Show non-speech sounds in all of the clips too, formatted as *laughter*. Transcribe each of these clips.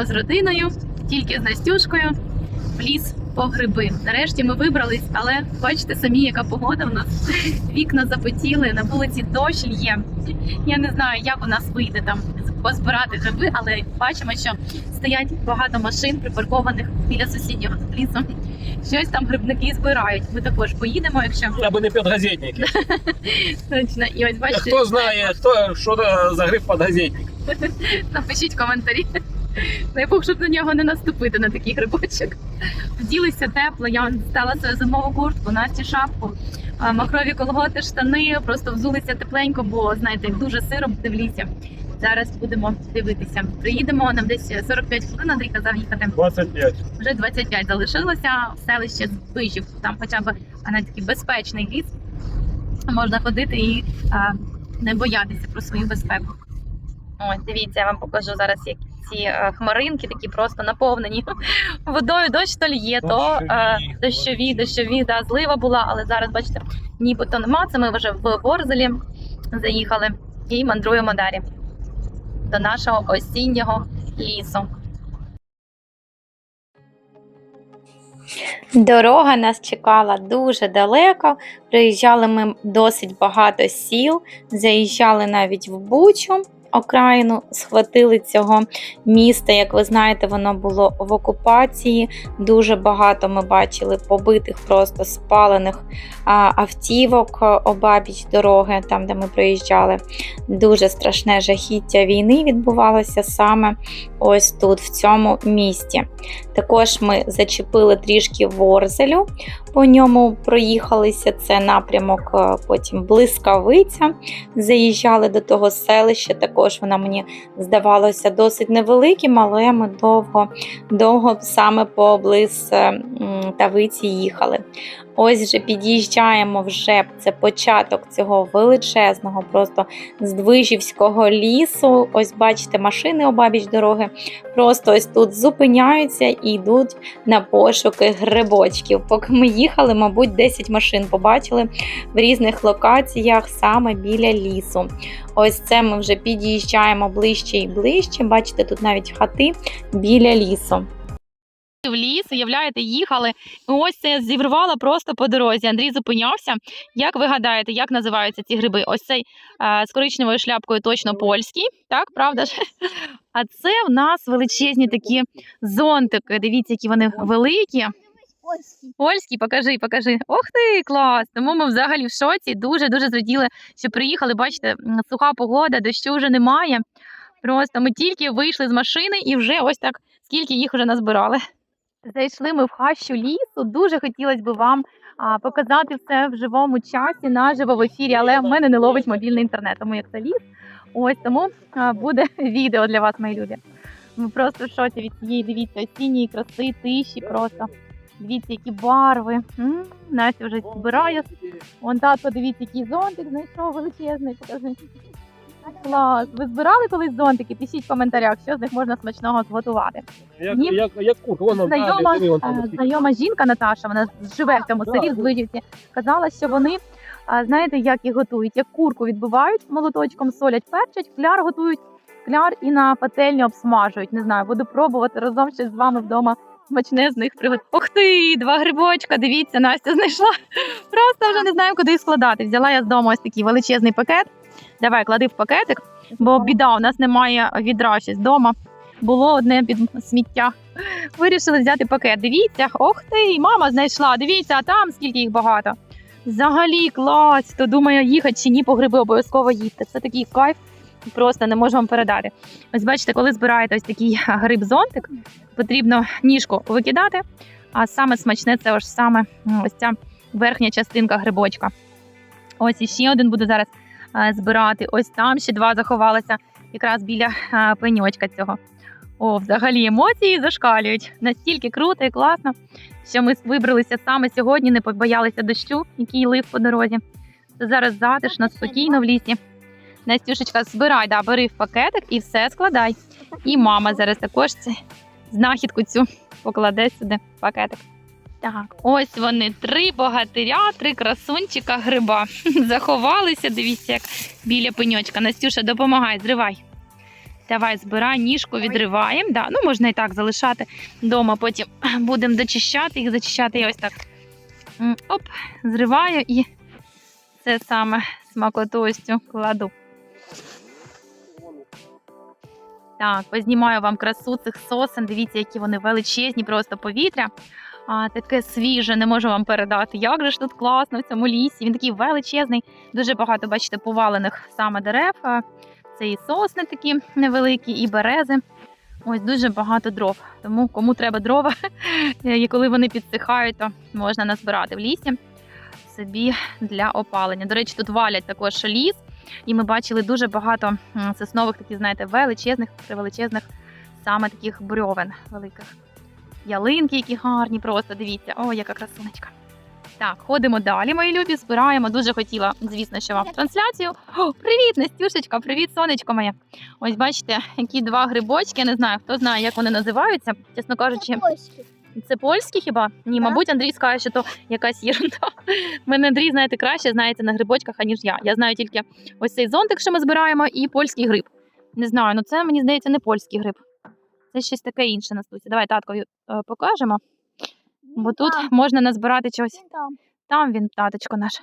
їдемо з родиною, тільки з Настюшкою в ліс по гриби. Нарешті ми вибрались, але бачите самі, яка погода в нас. *laughs* Вікна запотіли, на вулиці дощ лє. Я не знаю, як у нас вийде там позбирати гриби, але бачимо, що стоять багато машин, припаркованих біля сусіднього лісу. Щось там грибники збирають. Ми також поїдемо, якщо Аби не підгазетники. *laughs* точно. І ось бачите, Хто знає, хто що за гриб підгазетник? *laughs* Напишіть коментарі. Дай Бог, щоб на нього не наступити на такий грибочок. Вділися тепло, я стала свою зимову куртку, Насті шапку, махрові колготи, штани, просто взулися тепленько, бо знаєте, як дуже сиро буде в лісі. Зараз будемо дивитися. Приїдемо нам десь 45 хвилин. Андрій казав їхати. 25. Вже 25 залишилося в селище з вижів. Там хоча б а, не такий безпечний ліс. Можна ходити і а, не боятися про свою безпеку. Ось, дивіться, я вам покажу зараз як ці е, хмаринки, такі просто наповнені *laughs* водою. Дощ то лє, то е, Дощові, дощові, дощові, да, злива була, але зараз, бачите, нібито нема. Це ми вже в Борзелі заїхали і мандруємо далі до нашого осіннього лісу. Дорога нас чекала дуже далеко. Приїжджали ми досить багато сіл, заїжджали навіть в Бучу. Окраїну схватили цього міста. Як ви знаєте, воно було в окупації. Дуже багато ми бачили побитих, просто спалених автівок обабіч дороги, там де ми приїжджали. Дуже страшне жахіття війни відбувалося саме ось тут, в цьому місті. Також ми зачепили трішки Ворзелю, по ньому проїхалися. Це напрямок, е, потім блискавиця. Заїжджали до того селища. Також вона мені здавалося досить невеликим, але ми довго, довго саме по блискавиці їхали. Ось вже під'їжджаємо вже це початок цього величезного, просто здвижівського лісу. Ось бачите, машини обабіч дороги. Просто ось тут зупиняються і йдуть на пошуки грибочків. Поки ми їхали, мабуть, 10 машин побачили в різних локаціях саме біля лісу. Ось це ми вже під'їжджаємо ближче і ближче. Бачите, тут навіть хати біля лісу. В ліс, уявляєте, їхали. І ось це зірвало просто по дорозі. Андрій зупинявся. Як ви гадаєте, як називаються ці гриби? Ось цей е, з коричневою шляпкою точно польський, так, правда ж? *laughs* А це в нас величезні такі зонтики. Дивіться, які вони великі. Польський, покажи, покажи. Ох ти, клас! Тому ми взагалі в шоці. Дуже дуже зраділи, що приїхали. Бачите, суха погода, дощу вже немає. Просто ми тільки вийшли з машини і вже ось так скільки їх вже назбирали. Зайшли ми в хащу лісу. Дуже хотілося б вам показати все в живому часі, наживо в ефірі, але в мене не ловить мобільний інтернет, тому як це ліс. Ось тому буде *laughs* відео для вас, мої любі. Ми просто в шоці від цієї, дивіться, осінньої краси, тиші просто. Дивіться, які барви. М, Настя вже збирає. Вон татко, дивіться, який зонтик знайшов величезний. Покажи. Клас. Ви збирали колись зонтики? Пишіть в коментарях, що з них можна смачного зготувати. Як, Ні. як, як курт, вон Знайома, далі, диви, вон там Е, скільки. Знайома жінка Наташа, вона живе в цьому Да, селі в да. Звижівці, казала, що вони, а, знаєте, як їх готують? Як курку відбивають молоточком, солять, перчать, кляр готують, кляр і на пательні обсмажують. Не знаю, буду пробувати разом ще з вами вдома. Смачне з них пригод. Ух ти, два грибочка. Дивіться, Настя знайшла. *laughs* Просто вже не знаю, куди їх складати. Взяла я з дому ось такий величезний пакет. Давай, клади в пакетик, бо біда, у нас немає відра ще з дома. Було одне під сміття. *laughs* Вирішили взяти пакет. Дивіться, ох ти, мама знайшла. Дивіться, а там скільки їх багато. Взагалі клас. То думаю, їхати чи ні по гриби обов'язково їсти. Це такий кайф, просто не можу вам передати. Ось бачите, коли збираєте ось такий *laughs* гриб-зонтик, потрібно ніжку викидати. А саме смачне це ось саме ось ця верхня частинка грибочка. Ось іще один буду зараз збирати. Ось там ще два заховалися, якраз біля е, пеньочка цього. О, взагалі емоції зашкалюють. Настільки круто і класно, що ми вибралися саме сьогодні, не побоялися дощу, який лив по дорозі. Зараз затишно, спокійно в лісі. Настюшечка, збирай, да, бери в пакетик і все складай. І мама зараз також знахідку цю покладе сюди в пакетик. Так, ось вони, три богатиря, три красунчика гриба. *laughs* Заховалися, дивіться, як біля пеньочка. Настюша, допомагай, зривай. Давай, збирай, ніжку відриваємо. Да, ну можна і так залишати вдома, потім *clears throat* будемо дочищати їх, зачищати я ось так. Оп, зриваю і це саме смакотостю кладу. Так, познімаю вам красу цих сосен. Дивіться, які вони величезні, просто повітря. А, таке свіже, не можу вам передати. Як же ж тут класно в цьому лісі. Він такий величезний, дуже багато, бачите, повалених саме дерев. Це і сосни такі невеликі, і берези. Ось дуже багато дров. Тому кому треба дрова, *laughs* і коли вони підсихають, то можна назбирати в лісі собі для опалення. До речі, тут валять також ліс, і ми бачили дуже багато соснових, таких, знаєте, величезних, величезних саме таких брьовен великих. Ялинки, які гарні, просто дивіться, о, яка красунечка. Так, ходимо далі, мої любі, збираємо. Дуже хотіла, звісно, що вам трансляцію. О, привіт, Настюшечка, привіт, сонечко моє. Ось бачите, які два грибочки. Я не знаю, хто знає, як вони називаються. Чесно кажучи, це польські хіба? Ні, Так. мабуть, Андрій скаже, що то якась єрунда. *laughs* Мене Андрій, знаєте, краще знається на грибочках, аніж я. Я знаю тільки ось цей зонтик, що ми збираємо, і польський гриб. Не знаю, ну це мені здається не польський гриб. Це щось таке інше Настуся. Давай таткові е, покажемо, бо тут можна назбирати чогось. Там він, таточко наш.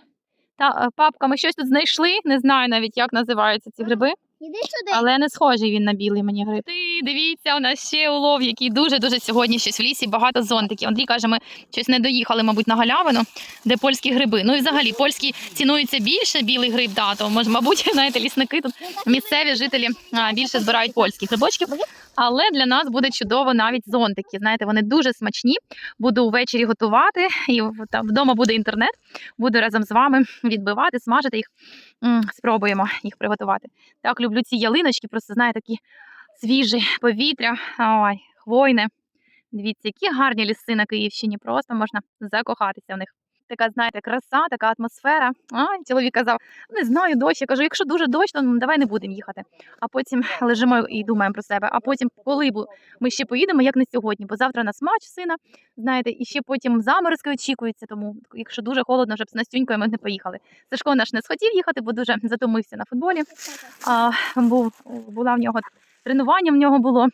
Та, е, папка, ми щось тут знайшли. Не знаю навіть, як називаються ці гриби. Іди сюди. Але не схожий він на білий мені гриб. Ти дивіться, у нас ще улов, який дуже дуже сьогодні щось в лісі, багато зонтиків. Андрій каже, ми щось не доїхали, мабуть, на галявину, де польські гриби. Ну і взагалі польські цінуються більше білий гриб, да, то може, мабуть, *laughs* знаєте, лісники тут місцеві жителі більше збирають польські грибочків. Але для нас буде чудово навіть зонтики. Знаєте, вони дуже смачні. Буду ввечері готувати, і там вдома буде інтернет. Буду разом з вами відбивати, смажити їх. Спробуємо їх приготувати. Так, люблю ці ялиночки, просто знаєте, такі свіжі повітря, ой, хвойне. Дивіться, які гарні ліси на Київщині, просто можна закохатися в них. Така, знаєте, краса, така атмосфера. Ай, чоловік казав, не знаю, дощ. Я кажу, якщо дуже дощ, то ну, давай не будемо їхати. А потім *laughs* лежимо і думаємо про себе. А потім, коли ми ще поїдемо, як не сьогодні, бо завтра на матч сина, знаєте, і ще потім заморозки очікуються. Тому, якщо дуже холодно, щоб з Настюнькою ми не поїхали. Сашко наш не схотів їхати, бо дуже затомився на футболі. А, був, була в нього тренування в нього було.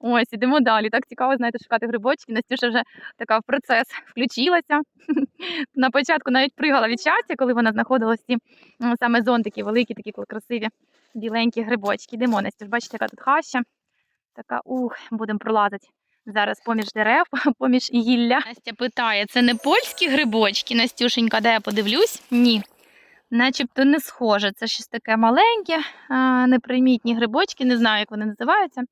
Ось, ідемо далі. Так цікаво, знаєте, шукати грибочки. Настюша вже така в процес включилася. *laughs* На початку навіть пригала від щастя, коли вона знаходила ці саме зонтики, великі, такі красиві, біленькі грибочки. Йдемо, Настюш, бачите, яка тут хаща. Така, ух, будемо пролазити. Зараз поміж дерев, *laughs* поміж гілля. Настя питає, це не польські грибочки, Настюшенька, де я подивлюсь? Ні. Начебто не схоже. Це щось таке маленьке, а, непримітні грибочки, не знаю, як вони називаються.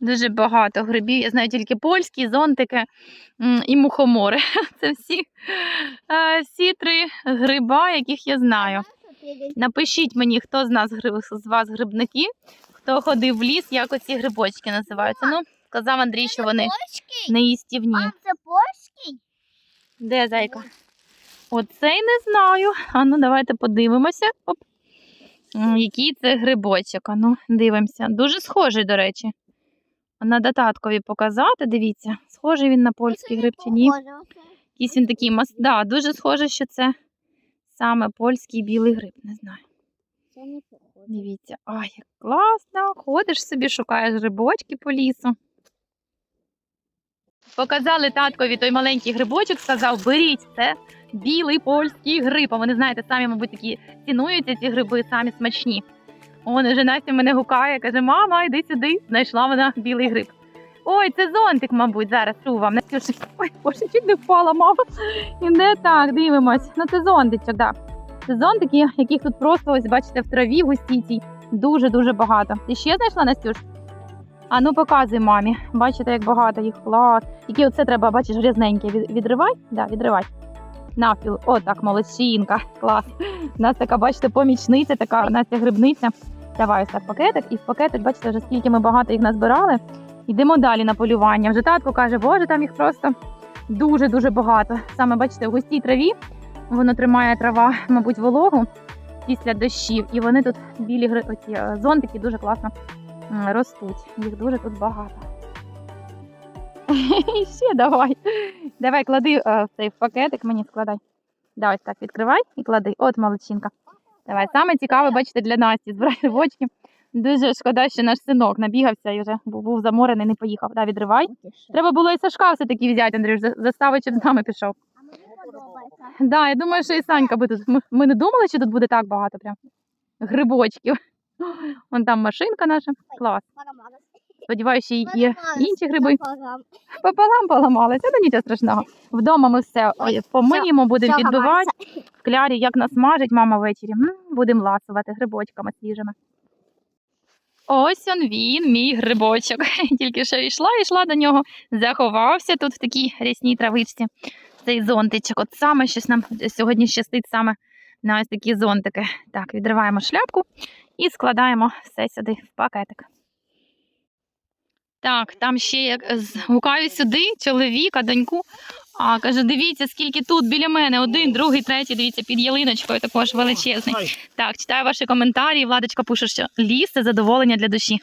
Дуже багато грибів. Я знаю тільки польські, зонтики і мухомори. *laughs* Це всі, всі три гриба, яких я знаю. Напишіть мені, хто з нас з вас грибники, хто ходив в ліс, як оці грибочки називаються. Ну, сказав Андрій, що вони Польський? не їстівні. Мам, це польський? Де зайка? Оцей не знаю. А ну давайте подивимося. Оп. Який це грибочок. А ну, дивимося. Дуже схожий, до речі. Надо таткові показати, дивіться, схожий він на польський гриб чи ні. Якийсь він такий мас... да, дуже схоже, що це саме польський білий гриб, не знаю. Дивіться, ай, як класно. Ходиш собі, шукаєш грибочки по лісу. Показали таткові той маленький грибочок, сказав, беріть це білий польський гриб. А вони, знаєте, самі, мабуть, такі цінуються ці гриби, самі смачні. Он уже Настя мене гукає, каже: мама, йди сюди. Знайшла вона білий гриб. Ой, це зонтик, мабуть, зараз чую вам. Ой, боже, чуть не впала, мама. І не так, дивимось. Ну це зонтичок, так. Це зонтики, яких тут просто ось бачите в траві густій цій дуже-дуже багато. Ти ще знайшла Настюш? А ну показуй мамі. Бачите, як багато їх клас. Які оце треба, бачиш, грязненьке. Відривай? Да, відривай. Навпіл. О, так, молодчинка. Клас. У нас така, бачите, помічниця, така у нас ця грибниця. Давай ось так пакетик. І в пакетик, бачите, вже скільки ми багато їх назбирали. Йдемо далі на полювання. Вже татко каже, боже, там їх просто дуже-дуже багато. Саме бачите, в густій траві воно тримає трава, мабуть, вологу після дощів. І вони тут білі оці, е, зонтики дуже класно ростуть. Їх дуже тут багато. І *laughs* Ще давай. Давай, клади е, в цей пакетик, мені складай. Давай ось так відкривай і клади. От молодчинка. Давай, саме цікаве, бачите, для Насті збирай грибочки. Дуже шкода, що наш синок набігався і вже був, заморений, не поїхав. Да, відривай. Треба було і Сашка все-таки взяти, Андрюш, за- заставить, щоб з нами пішов. Да, я думаю, що і Санька би тут. Ми, ми не думали, що тут буде так багато прям грибочків. Вон там машинка наша. Клас. Сподіваюся, є інші гриби. пополам. Поламалися, ну нічого страшного. Вдома ми все помиємо, будемо ламається. В клярі, як насмажить мама ввечері. Будемо ласувати грибочками свіжими. Ось он він, мій грибочок. *laughs* Тільки що йшла, йшла до нього, заховався тут в такій рясній травичці. Цей зонтичок. От саме щось нам сьогодні щастить саме на ось такі зонтики. Так, відриваємо шляпку і складаємо все сюди в пакетик. Так, там ще як з- гукаю сюди чоловіка, доньку. А каже, дивіться, скільки тут біля мене. Один, другий, третій, дивіться, під ялиночкою також величезний. Так, читаю ваші коментарі. Владочка пише, що ліс це задоволення для душі.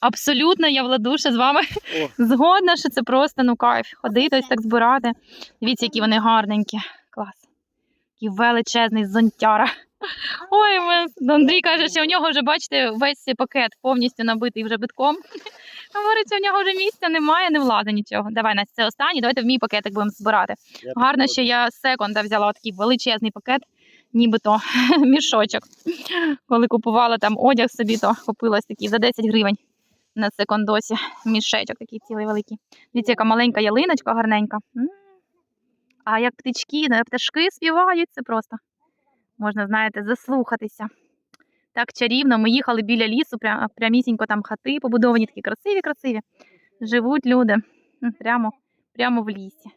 Абсолютно, я Владуша з вами О. *laughs* згодна, що це просто ну кайф. Ходити ось так збирати. Дивіться, які вони гарненькі. Клас. Такий величезний зонтяра. *laughs* Ой, ми- Андрій каже, що у нього вже, бачите, весь пакет повністю набитий вже битком. Говорить, що у нього вже місця немає, не влазить нічого. Давай, Настя, це останній, давайте в мій пакетик будемо збирати. Гарно, що я з секонда взяла такий величезний пакет, нібито *laughs* мішочок. Коли купувала там одяг собі, то купила ось такий за 10 гривень на секондосі. Мішечок такий цілий великий. Дивіться, яка маленька ялиночка гарненька. А як птички, ну, пташки співають, це просто можна, знаєте, заслухатися. Так чарівно, ми їхали біля лісу, пря- прямісінько там хати побудовані, такі красиві, красиві. Живуть люди прямо, прямо в лісі.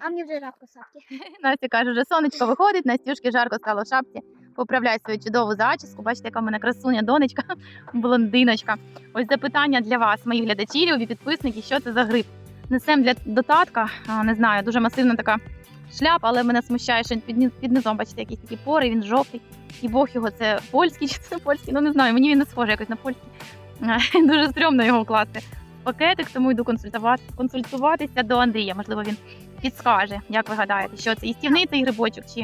А мені вже жарко сапки. *laughs* Настя каже, вже сонечко виходить, Настюшки жарко стало в шапці. Поправляй свою чудову зачіску. Бачите, яка в мене красуня, донечка, *laughs* блондиночка. Ось запитання для вас, мої глядачі, любі підписники, що це за гриб. Несем для дотатка, не знаю, дуже масивна така шляпа, але мене смущає, що під, під низом, бачите, якісь такі пори, він жовтий. І Бог його це польський *laughs* чи це польський, ну не знаю, мені він не схожий якось на польський. *laughs* Дуже стрьомно його класти в пакетик, тому йду консультувати, консультуватися до Андрія. Можливо, він підскаже, як ви гадаєте, що це істівний цей грибочок чи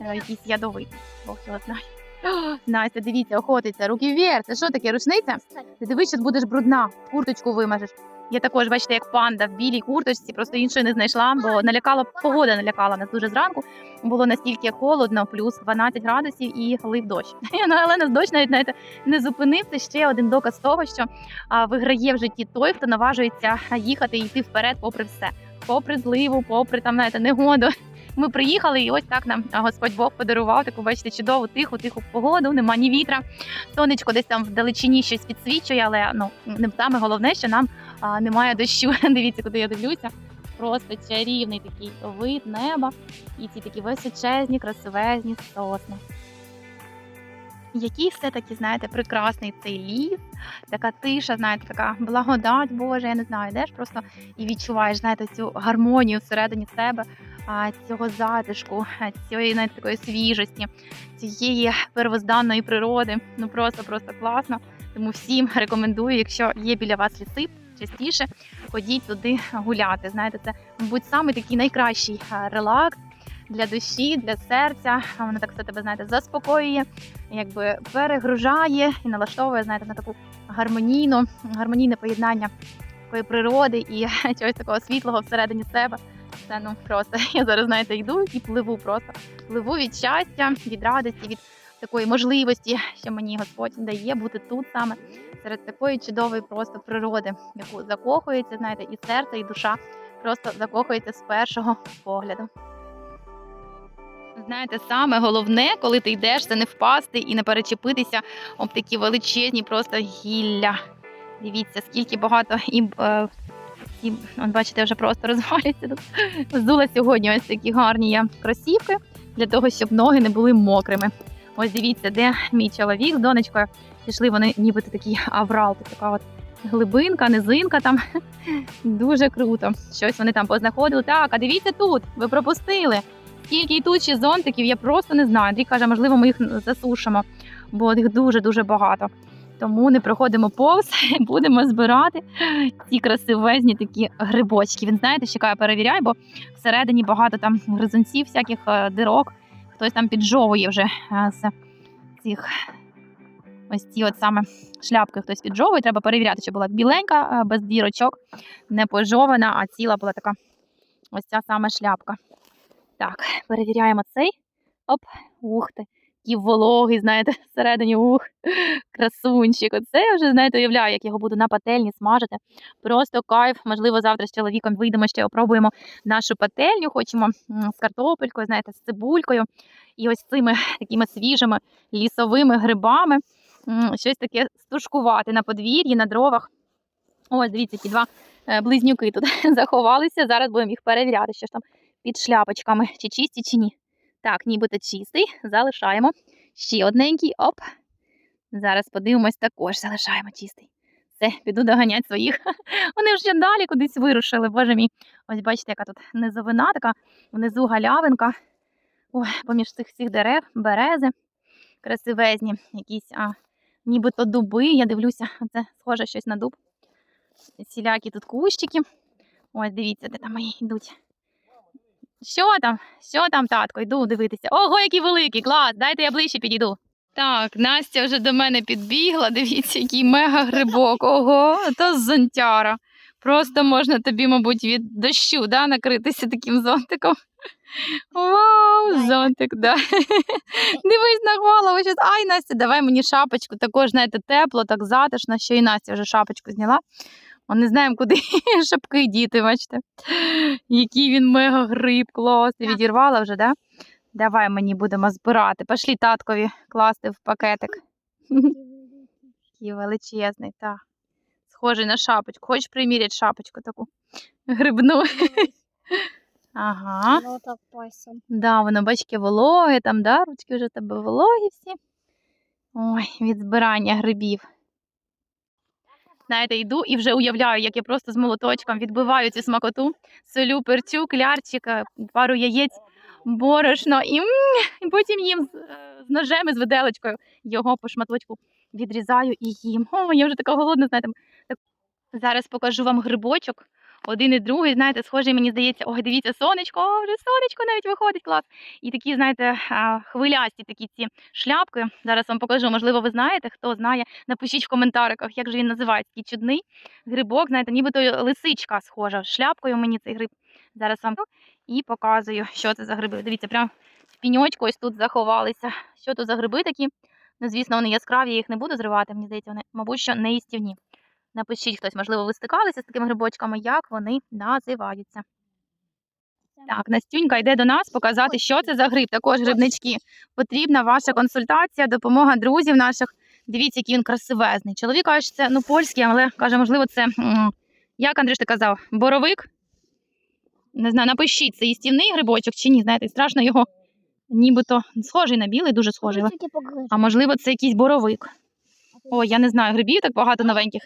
е, якийсь ядовитий. Бог його знає. О, *gasps* Настя, дивіться, охотиться, руки вверх. Це що таке, рушниця? Ти дивись, що будеш брудна, курточку вимажеш. Я також, бачите, як панда в білій курточці, просто іншої не знайшла, бо налякала погода, налякала нас дуже зранку. Було настільки холодно, плюс 12 градусів і лив дощ. *laughs* Ну, але нас дощ навіть знаєте, не зупинив. Це ще один доказ того, що а, виграє в житті той, хто наважується їхати і йти вперед, попри все, попри зливу, попри там, знаєте, негоду. Ми приїхали, і ось так нам Господь Бог подарував таку, бачите, чудову, тиху, тиху погоду, нема ні вітра. Сонечко десь там вдалечині щось підсвічує, але ну не саме головне, що нам немає дощу. *laughs* Дивіться, куди я дивлюся. Просто чарівний такий вид неба і ці такі височезні, красивезні сосни. Який все-таки, знаєте, прекрасний цей ліс, така тиша, знаєте, така благодать Божа, я не знаю, йдеш просто і відчуваєш, знаєте, цю гармонію всередині себе, цього затишку, цієї навіть такої свіжості, цієї первозданної природи. Ну просто просто класно. Тому всім рекомендую, якщо є біля вас ліси, частіше ходіть туди гуляти. Знаєте, це, мабуть, саме такий найкращий релакс для душі, для серця. Воно так все тебе знаєте, заспокоює, якби перегружає і налаштовує, знаєте, на таку гармонійну, гармонійне поєднання такої природи і *laughs* чогось такого світлого всередині себе. Це ну просто *laughs* я зараз знаєте йду і пливу просто пливу від щастя, від радості, від такої можливості, що мені Господь дає бути тут саме серед такої чудової просто природи, яку закохується, знаєте, і серце, і душа просто закохується з першого погляду. Знаєте, саме головне, коли ти йдеш, це не впасти і не перечепитися об такі величезні просто гілля. Дивіться, скільки багато і е, ці, от бачите, вже просто розваляться тут. Взула сьогодні ось такі гарні я кросівки для того, щоб ноги не були мокрими. Ось дивіться, де мій чоловік з донечкою пішли. Вони нібито такий аврал, така от глибинка, низинка там. *laughs* Дуже круто. Щось вони там познаходили. Так, а дивіться тут, ви пропустили. Скільки і тут ще зонтиків, я просто не знаю. Андрій каже, можливо, ми їх засушимо, бо їх дуже-дуже багато. Тому не проходимо повз, *laughs* будемо збирати ці красивезні такі грибочки. Він знаєте, що я перевіряю, бо всередині багато там гризунців, всяких е, дирок. Хтось там піджовує вже е, з цих ось ці от саме шляпки хтось піджовує. Треба перевіряти, щоб була біленька, е, без дірочок, не пожована, а ціла була така ось ця саме шляпка. Так, перевіряємо цей. Оп, ух ти. Такий вологий, знаєте, *laughs* всередині ух, красунчик. Оце я вже, знаєте, уявляю, як його буду на пательні смажити. Просто кайф. Можливо, завтра з чоловіком вийдемо ще опробуємо нашу пательню. Хочемо з картопелькою, знаєте, з цибулькою. І ось цими *laughs* такими свіжими лісовими грибами. Щось таке стушкувати на подвір'ї, на дровах. Ось, дивіться, ті два е, близнюки тут *laughs* заховалися. Зараз будемо їх перевіряти, що ж там під шляпочками, чи чисті, чи ні. Так, нібито чистий. Залишаємо. Ще одненький. Оп. Зараз подивимось, також залишаємо чистий. Все, піду доганяти своїх. *laughs* Вони вже далі кудись вирушили, боже мій. Ось бачите, яка тут низовина, така внизу галявинка. Ой, поміж цих всіх дерев, берези красивезні, якісь а, нібито дуби. Я дивлюся, це схоже щось на дуб. Сілякі тут кущики. Ось дивіться, де там мої йдуть. Що там? Що там, татко? Йду дивитися. Ого, який великий, клас! Дайте я ближче підійду. Так, Настя вже до мене підбігла. Дивіться, який мега грибок. Ого, то зонтяра. Просто можна тобі, мабуть, від дощу да, накритися таким зонтиком. Вау, зонтик, да. Дивись на голову. Щас. Ай, Настя, давай мені шапочку. Також, знаєте, тепло, так затишно, що і Настя вже шапочку зняла. Ми не знаємо, куди *laughs* шапки діти, бачите. Який він мега гриб, клас. Ти відірвала вже, да? Давай мені будемо збирати. Пошлі таткові класти в пакетик. Такий величезний, так. Схожий на шапочку. Хочеш приміряти шапочку таку грибну? Ага. Ну. Да, воно бачки вологе, там, да, ручки вже тебе вологі всі. Ой, від збирання грибів. Знаєте, йду і вже уявляю, як я просто з молоточком відбиваю цю смакоту, солю, перцю, клярчик, е, пару яєць, борошно і, і потім їм з, е, з ножем і з виделочкою його по шматочку відрізаю і їм. О, я вже така голодна, знаєте. Так... Зараз покажу вам грибочок. Один і другий, знаєте, схожий, мені здається, ой, дивіться, сонечко, о, вже сонечко навіть виходить, клас. І такі, знаєте, хвилясті такі ці шляпки. Зараз вам покажу. Можливо, ви знаєте, хто знає, напишіть в коментариках, як же він називається. Такий чудний грибок, знаєте, нібито лисичка схожа. Шляпкою мені цей гриб. Зараз вам і показую, що це за гриби. Дивіться, прям в піньочку ось тут заховалися. Що тут за гриби такі? Ну, звісно, вони яскраві, я їх не буду зривати. Мені здається, вони, мабуть, що не їстівні. Напишіть хтось, можливо, ви стикалися з такими грибочками, як вони називаються. Так, Настюнька йде до нас показати, що це за гриб. Також грибнички. Потрібна ваша консультація, допомога друзів наших. Дивіться, який він красивезний. Чоловік каже, що це ну, польський, але каже, можливо, це, як Андрюш ти казав, боровик. Не знаю, напишіть, це їстівний грибочок чи ні. Знаєте, страшно його нібито схожий на білий, дуже схожий. А можливо, це якийсь боровик. Ой, я не знаю, грибів так багато новеньких.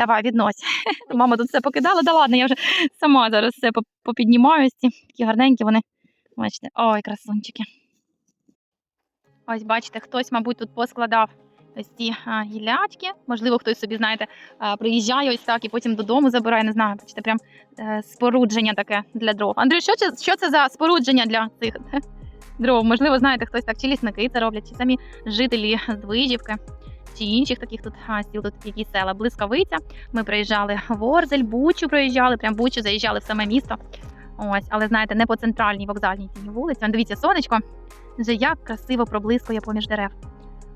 Давай, віднось. *laughs* Мама тут все покидала. Да ладно, я вже сама зараз все поп- попіднімаю. Такі гарненькі вони. Бачите, ой, красунчики. Ось, бачите, хтось, мабуть, тут поскладав ось ці а, гілячки. Можливо, хтось собі, знаєте, а, приїжджає ось так і потім додому забирає. Не знаю, бачите, прям е, спорудження таке для дров. Андрій, що це, що це за спорудження для цих дров? Можливо, знаєте, хтось так, чи лісники це роблять, чи самі жителі Движівки, чи інших таких тут сіл, тут які села. Блискавиця. Ми приїжджали в Орзель, Бучу проїжджали, прям Бучу заїжджали в саме місто. Ось, але знаєте, не по центральній вокзальній цій вулиці. Дивіться, сонечко вже як красиво проблискує поміж дерев.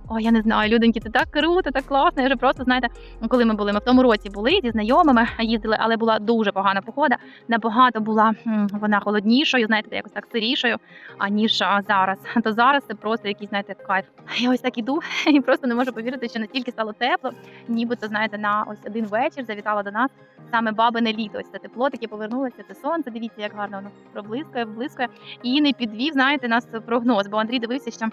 Ой, я не знаю, люденьки, це так круто, так класно. Я вже просто знаєте, коли ми були, ми в тому році були зі знайомими, їздили, але була дуже погана погода. Набагато була вона холоднішою, знаєте, якось так сирішою, аніж зараз. То зараз це просто якийсь, знаєте, кайф. Я ось так іду *laughs* і просто не можу повірити, що настільки стало тепло, нібито, знаєте, на ось один вечір завітала до нас саме бабине літо. Ось це тепло таке повернулося, це сонце. Дивіться, як гарно воно проблискує, блискує. І не підвів, знаєте, нас прогноз, бо Андрій дивився, що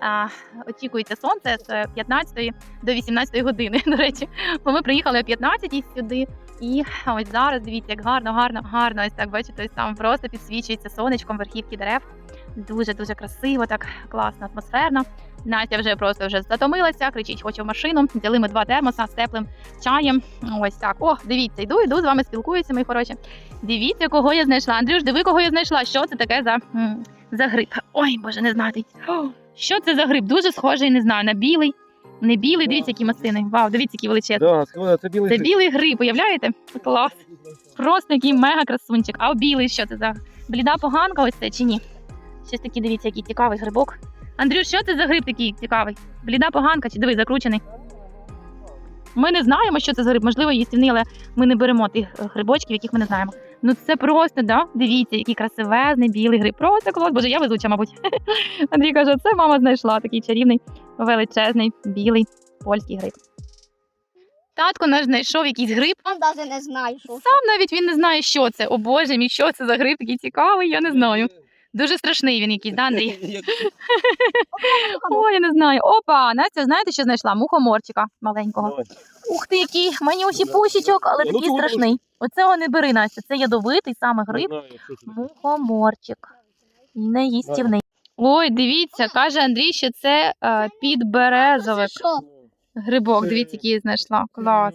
а, очікується сонце з 15 до 18 години. *laughs* До речі, бо ми приїхали о 15 сюди. І ось зараз дивіться, як гарно, гарно, гарно. Ось так бачите, ось там просто підсвічується сонечком верхівки дерев. Дуже дуже красиво, так класно, атмосферно. Настя вже просто вже затомилася, кричить, хоче в машину. Взяли ми два термоса з теплим чаєм. Ось так. О, дивіться, йду, йду, з вами спілкуюся, мої хороші. Дивіться, кого я знайшла. Андрюш, диви, кого я знайшла. Що це таке за, за гриб? Ой, боже, не знаю. Що це за гриб? Дуже схожий, не знаю, на білий. Не білий, дивіться, які масини. Вау, дивіться, які величезні. Да, сказали, це білий Це гриб. білий гриб, уявляєте? Клас. Просто який мега красунчик. А білий що це за бліда поганка ось це чи ні? Щось такий, дивіться, який цікавий грибок. Андрю, що це за гриб такий цікавий? Бліда поганка чи диви, закручений? Ми не знаємо, що це за гриб, можливо, їстівний, але ми не беремо тих е, грибочків, яких ми не знаємо. Ну це просто, да? Дивіться, який красивезний білий гриб. Просто клас. Боже, я везуча, мабуть. *laughs* Андрій каже, це мама знайшла такий чарівний, величезний, білий польський гриб. Татко наш знайшов якийсь гриб. Сам навіть не знає, що. Сам навіть він не знає, що це. О Боже мій, що це за гриб такий цікавий, я не знаю. Дуже страшний він якийсь, да, Андрій? *laughs* Ой, я не знаю. Опа, Настя, знаєте, що знайшла? Мухоморчика маленького. Ух ти, який манюсі пусічок, але Ну, такий страшний. Оцього не бери, Настя. Це ядовитий саме гриб. Мухоморчик. Неїстівний. Ой, дивіться, каже Андрій, що це е, підберезовик. Грибок, дивіться, який я знайшла. Клас.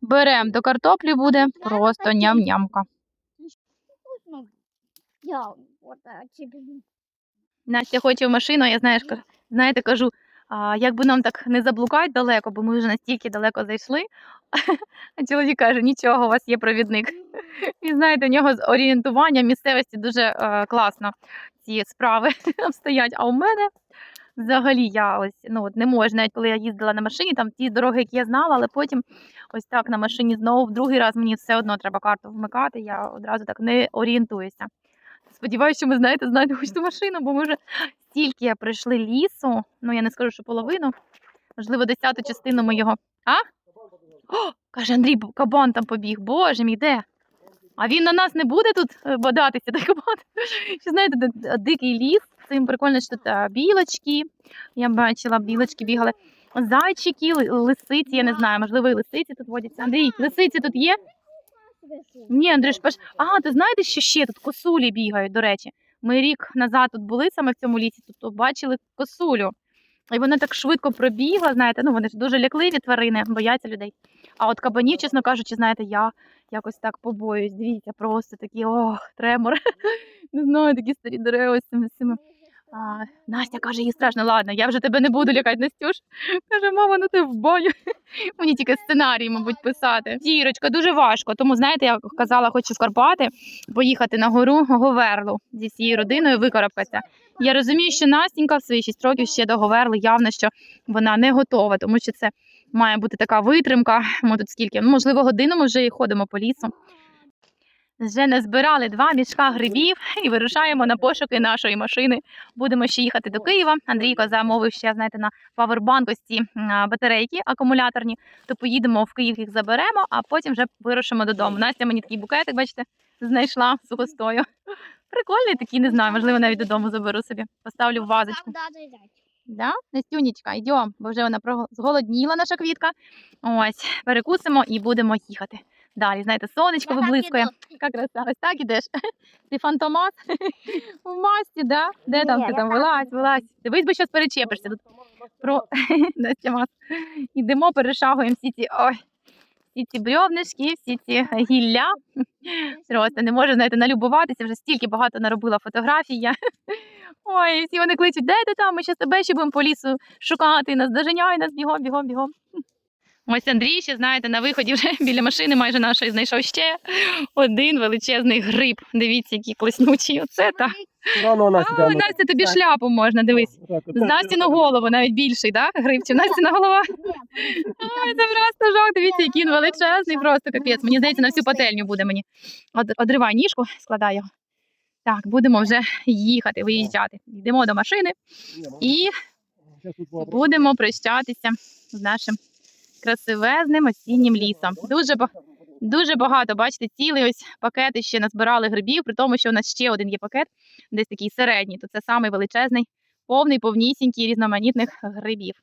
Берем до картоплі буде просто ням-нямка. Настя хоче в машину, я знаєш, знаєте, кажу, а, як би нам так не заблукати далеко, бо ми вже настільки далеко зайшли. *laughs* А чоловік каже, нічого, у вас є провідник. *laughs* І знаєте, у нього з орієнтуванням місцевості дуже е, класно ці справи *laughs* обстоять. А у мене взагалі я ось ну от не можу, навіть коли я їздила на машині, там ті дороги, які я знала, але потім ось так на машині знову в другий раз мені все одно треба карту вмикати. Я одразу так не орієнтуюся. Сподіваюся, що ми знаєте, знаєте хоч ту машину, бо ми вже стільки пройшли лісу. Ну я не скажу, що половину, можливо, десяту частину ми його. А? О, каже Андрій, кабан там побіг. Боже мій, де? А він на нас не буде тут е, бодатися, той кабан. Що знаєте, дикий ліс. Цим прикольно, що тут білочки. Я бачила, білочки бігали. Зайчики, ли- лисиці, я не знаю, можливо, і лисиці тут водяться. Андрій, лисиці тут є? Ні, Андрюш, паш. А, ти знаєте, що ще тут косулі бігають, до речі. Ми рік назад тут були саме в цьому лісі, тут побачили косулю. І вона так швидко пробігла, знаєте, ну вони ж дуже лякливі тварини, бояться людей. А от кабанів, чесно кажучи, знаєте, я якось так побоююсь. Дивіться, просто такі ох, тремор. *laughs* Не знаю, такі старі дерева з цими. А, Настя каже, їй страшно, ладно, я вже тебе не буду лякати, Настюш. Каже, мама, ну ти в баню. *laughs* Мені тільки сценарій, мабуть, писати. Дірочка, дуже важко. Тому, знаєте, я казала, хочу в Карпати поїхати на гору Говерлу зі всією родиною викарабкатися. Я розумію, що Настінька в свої 6 років ще до Говерли явно, що вона не готова, тому що це має бути така витримка. Ми тут скільки, ну, можливо, годину ми вже і ходимо по лісу. Вже назбирали два мішка грибів і вирушаємо на пошуки нашої машини. Будемо ще їхати до Києва. Андрійко замовив ще, знаєте, на павербанк ось ці батарейки акумуляторні. То поїдемо в Київ, їх заберемо, а потім вже вирушимо додому. Настя мені такий букетик, бачите, знайшла сухостою. Прикольний такий, не знаю, можливо, навіть додому заберу собі. Поставлю в вазочку. Да? Настюнечка, йдемо, бо вже вона зголодніла наша квітка. Ось, перекусимо і будемо їхати. Далі, знаєте, сонечко так виблискує. іду. Яка краса, ось так ідеш. *laughs* Ти фантомас *laughs* в масці, да? Де там Ні, ти я там? так Вилазь, вилазь. Дивись, бо щось перечепишся. Тут про *laughs* Настя мас. Ідемо, перешагуємо всі ці ой. Всі ці брьовнишки, всі ці гілля. Просто не можу, знаєте, налюбуватися. Вже стільки багато наробила фотографій. Я. Ой, всі вони кличуть, де ти там? Ми ще тебе ще будемо по лісу шукати. Нас доженяй, нас бігом, бігом, бігом. Ось Андрій ще, знаєте, на виході вже *laughs* біля машини майже нашої знайшов ще один величезний гриб. Дивіться, які класнючі. Оце так. Ну, ну, Настя, Ой, ну, Настя, тобі так. шляпу можна, дивись. так, З так, Настіну голову навіть більший, да? Гриб, чим Настіна голова. Ой, це просто жах. Дивіться, який він величезний, просто капець. Мені здається, на всю пательню буде мені. Одривай ніжку, складай його. Так, будемо вже їхати, виїжджати. Йдемо до машини ну, і будемо прощатися з нашим красивезним осіннім лісом. Дуже Дуже багато, бачите, цілий ось пакети ще назбирали грибів, при тому, що у нас ще один є пакет, десь такий середній, то це самий величезний, повний, повнісінький різноманітних грибів.